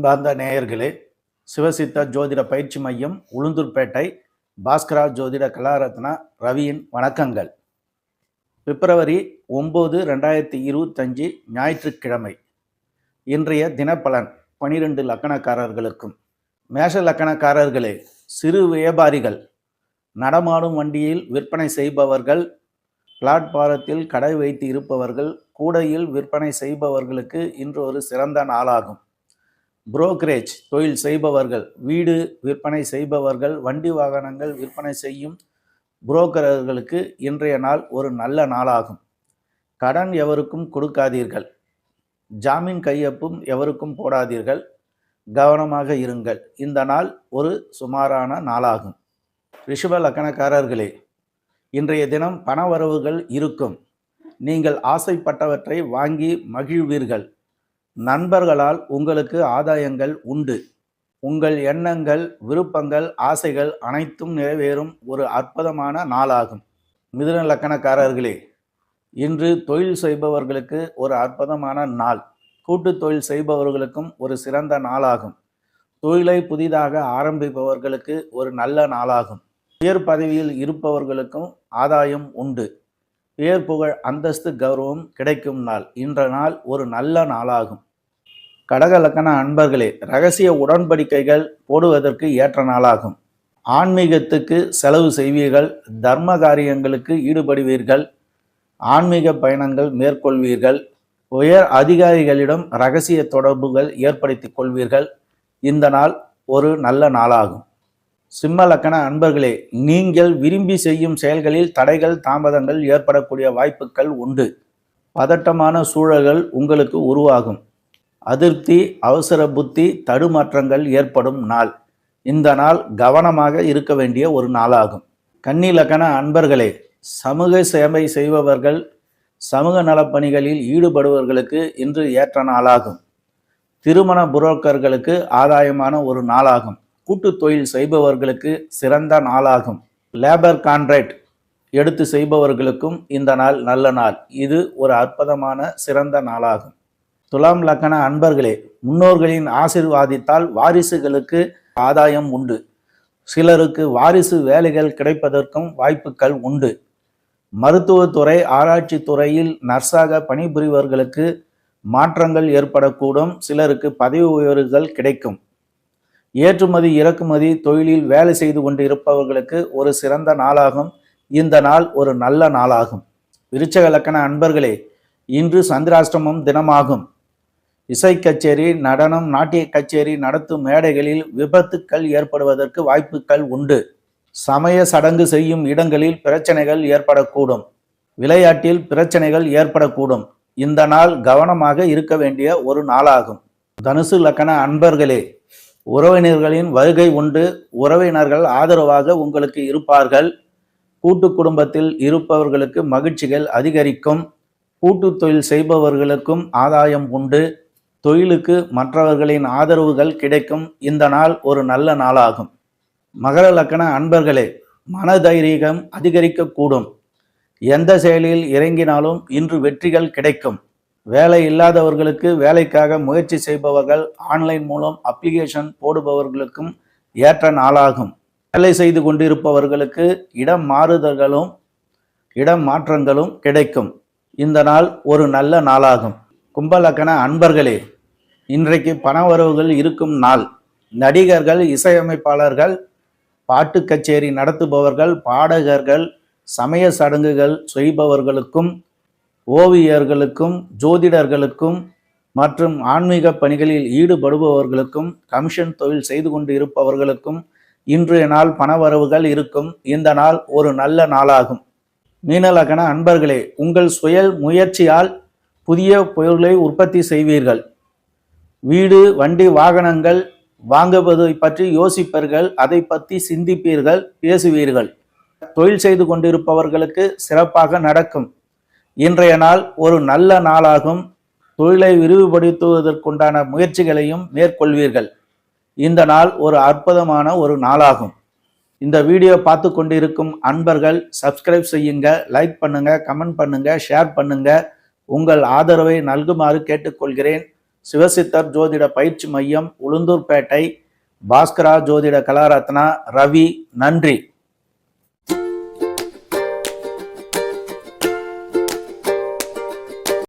அன்பார்ந்த நேயர்களே சிவசித்த ஜோதிட பயிற்சி மையம் உளுந்தூர்பேட்டை பாஸ்கரா ஜோதிட கலாரத்னா ரவியின் வணக்கங்கள். பிப்ரவரி ஒம்பது ரெண்டாயிரத்தி இருபத்தஞ்சு ஞாயிற்றுக்கிழமை. இன்றைய தினப்பலன் பனிரெண்டு லக்கணக்காரர்களுக்கும். மேஷ லக்கணக்காரர்களே சிறு வியாபாரிகள் நடமாடும் வண்டியில் விற்பனை செய்பவர்கள் பிளாட்பாரத்தில் கடை வைத்து இருப்பவர்கள் கூடையில் விற்பனை செய்பவர்களுக்கு இன்று ஒரு சிறந்த நாளாகும். புரோக்கரேஜ் தொழில் செய்பவர்கள் வீடு விற்பனை செய்பவர்கள் வண்டி வாகனங்கள் விற்பனை செய்யும் புரோக்கர்களுக்கு இன்றைய நாள் ஒரு நல்ல நாளாகும். கடன் எவருக்கும் கொடுக்காதீர்கள். ஜாமீன் கையொப்பும் எவருக்கும் போடாதீர்கள். கவனமாக இருங்கள். இந்த நாள் ஒரு சுமாரான நாளாகும். ரிஷப லக்கணக்காரர்களே இன்றைய தினம் பணவரவுகள் இருக்கும். நீங்கள் ஆசைப்பட்டவற்றை வாங்கி மகிழ்வீர்கள். நண்பர்களால் உங்களுக்கு ஆதாயங்கள் உண்டு. உங்கள் எண்ணங்கள் விருப்பங்கள் ஆசைகள் அனைத்தும் நிறைவேறும் ஒரு அற்புதமான நாளாகும். மிதுன லக்கணக்காரர்களே இன்று தொழில் செய்பவர்களுக்கு ஒரு அற்புதமான நாள். கூட்டு தொழில் செய்பவர்களுக்கும் ஒரு சிறந்த நாளாகும். தொழிலை புதிதாக ஆரம்பிப்பவர்களுக்கு ஒரு நல்ல நாளாகும். உயர் பதவியில் இருப்பவர்களுக்கும் ஆதாயம் உண்டு. பேர் புகழ் அந்தஸ்து கௌரவம் கிடைக்கும் நாள். இன்ற நாள் ஒரு நல்ல நாளாகும். கடக லக்கண அன்பர்களே ரகசிய உடன்படிக்கைகள் போடுவதற்கு ஏற்ற நாளாகும். ஆன்மீகத்துக்கு செலவு செய்வீர்கள் தர்ம காரியங்களுக்கு ஈடுபடுவீர்கள் ஆன்மீக பயணங்கள் மேற்கொள்வீர்கள் உயர் அதிகாரிகளிடம் ரகசிய தொடர்புகள் ஏற்படுத்திக் கொள்வீர்கள். இந்த நாள் ஒரு நல்ல நாளாகும். சிம்ம லக்கண அன்பர்களே நீங்கள் விரும்பி செய்யும் செயல்களில் தடைகள் தாமதங்கள் ஏற்படக்கூடிய வாய்ப்புகள் உண்டு. பதட்டமான சூழல்கள் உங்களுக்கு உருவாகும். அதிருப்தி அவசர புத்தி தடுமாற்றங்கள் ஏற்படும் நாள். இந்த நாள் கவனமாக இருக்க வேண்டிய ஒரு நாளாகும். கன்னி லக்கண அன்பர்களே சமூக சேவை செய்பவர்கள் சமூக நலப்பணிகளில் ஈடுபடுபவர்களுக்கு இன்று ஏற்ற நாளாகும். திருமண புரோக்கர்களுக்கு ஆதாயமான ஒரு நாளாகும். கூட்டு தொழில் செய்பவர்களுக்கு சிறந்த நாளாகும். லேபர் கான்ட்ராக்ட் எடுத்து செய்பவர்களுக்கும் இந்த நாள் நல்ல நாள். இது ஒரு அற்புதமான சிறந்த நாளாகும். துலாம் லக்கண அன்பர்களே முன்னோர்களின் ஆசிர்வாதித்தால் வாரிசுகளுக்கு ஆதாயம் உண்டு. சிலருக்கு வாரிசு வேலைகள் கிடைப்பதற்கும் வாய்ப்புகள் உண்டு. மருத்துவத்துறை ஆராய்ச்சி துறையில் நர்ஸாக பணிபுரிவர்களுக்கு மாற்றங்கள் ஏற்படக்கூடும். சிலருக்கு பதவி உயர்வுகள் கிடைக்கும். ஏற்றுமதி இறக்குமதி தொழிலில் வேலை செய்து கொண்டு இருப்பவர்களுக்கு ஒரு சிறந்த நாளாகும். இந்த நாள் ஒரு நல்ல நாளாகும். விருச்சக லக்கண அன்பர்களே இன்று சந்திராஷ்டமம் தினமாகும். இசை கச்சேரி நடனம் நாட்டிய கச்சேரி நடத்தும் மேடைகளில் விபத்துக்கள் ஏற்படுவதற்கு வாய்ப்புகள் உண்டு. சமய சடங்கு செய்யும் இடங்களில் பிரச்சனைகள் ஏற்படக்கூடும். விளையாட்டில் பிரச்சனைகள் ஏற்படக்கூடும். இந்த நாள் கவனமாக இருக்க வேண்டிய ஒரு நாளாகும். தனுசு லக்கண அன்பர்களே உறவினர்களின் வருகை உண்டு. உறவினர்கள் ஆதரவாக உங்களுக்கு இருப்பார்கள். கூட்டு குடும்பத்தில் இருப்பவர்களுக்கு மகிழ்ச்சிகள் அதிகரிக்கும். கூட்டு தொழில் செய்பவர்களுக்கும் ஆதாயம் உண்டு. தொழிலுக்கு மற்றவர்களின் ஆதரவுகள் கிடைக்கும். இந்த நாள் ஒரு நல்ல நாளாகும். மகர லக்கண அன்பர்களே மனதைரியம் அதிகரிக்கக்கூடும். எந்த செயலில் இறங்கினாலும் இன்று வெற்றிகள் கிடைக்கும். வேலை இல்லாதவர்களுக்கு வேலைக்காக முயற்சி செய்பவர்கள் ஆன்லைன் மூலம் அப்ளிகேஷன் போடுபவர்களுக்கும் ஏற்ற நாளாகும். வேலை செய்து கொண்டிருப்பவர்களுக்கு இடம் மாறுதல்களும் இடம் மாற்றங்களும் கிடைக்கும். இந்த நாள் ஒரு நல்ல நாளாகும். கும்பலக்கண அன்பர்களே இன்றைக்கு பண வரவுகள் இருக்கும் நாள். நடிகர்கள் இசையமைப்பாளர்கள் பாட்டு கச்சேரி நடத்துபவர்கள் பாடகர்கள் சமய சடங்குகள் செய்பவர்களுக்கும் ஓவியர்களுக்கும் ஜோதிடர்களுக்கும் மற்றும் ஆன்மீக பணிகளில் ஈடுபடுபவர்களுக்கும் கமிஷன் தொழில் செய்து கொண்டு இருப்பவர்களுக்கும் இன்றைய நாள் பணவரவுகள் இருக்கும். இந்த நாள் ஒரு நல்ல நாளாகும். மீனலகன அன்பர்களே உங்கள் சுய முயற்சியால் புதிய பொருளை உற்பத்தி செய்வீர்கள். வீடு வண்டி வாகனங்கள் வாங்குவதை பற்றி யோசிப்பீர்கள். அதை பற்றி சிந்திப்பீர்கள் பேசுவீர்கள். தொழில் செய்து கொண்டிருப்பவர்களுக்கு சிறப்பாக நடக்கும். இன்றைய நாள் ஒரு நல்ல நாளாகும். தொழிலை விரிவுபடுத்துவதற்குண்டான முயற்சிகளையும் மேற்கொள்வீர்கள். இந்த நாள் ஒரு அற்புதமான ஒரு நாளாகும். இந்த வீடியோ பார்த்து கொண்டிருக்கும் அன்பர்கள் சப்ஸ்கிரைப் செய்யுங்க லைக் பண்ணுங்க கமெண்ட் பண்ணுங்க ஷேர் பண்ணுங்க. உங்கள் ஆதரவை நல்குமாறு கேட்டுக்கொள்கிறேன். சிவசித்தர் ஜோதிட பயிற்சி மையம் உளுந்தூர்பேட்டை. பாஸ்கரா ஜோதிட கலாரத்னா ரவி நன்றி.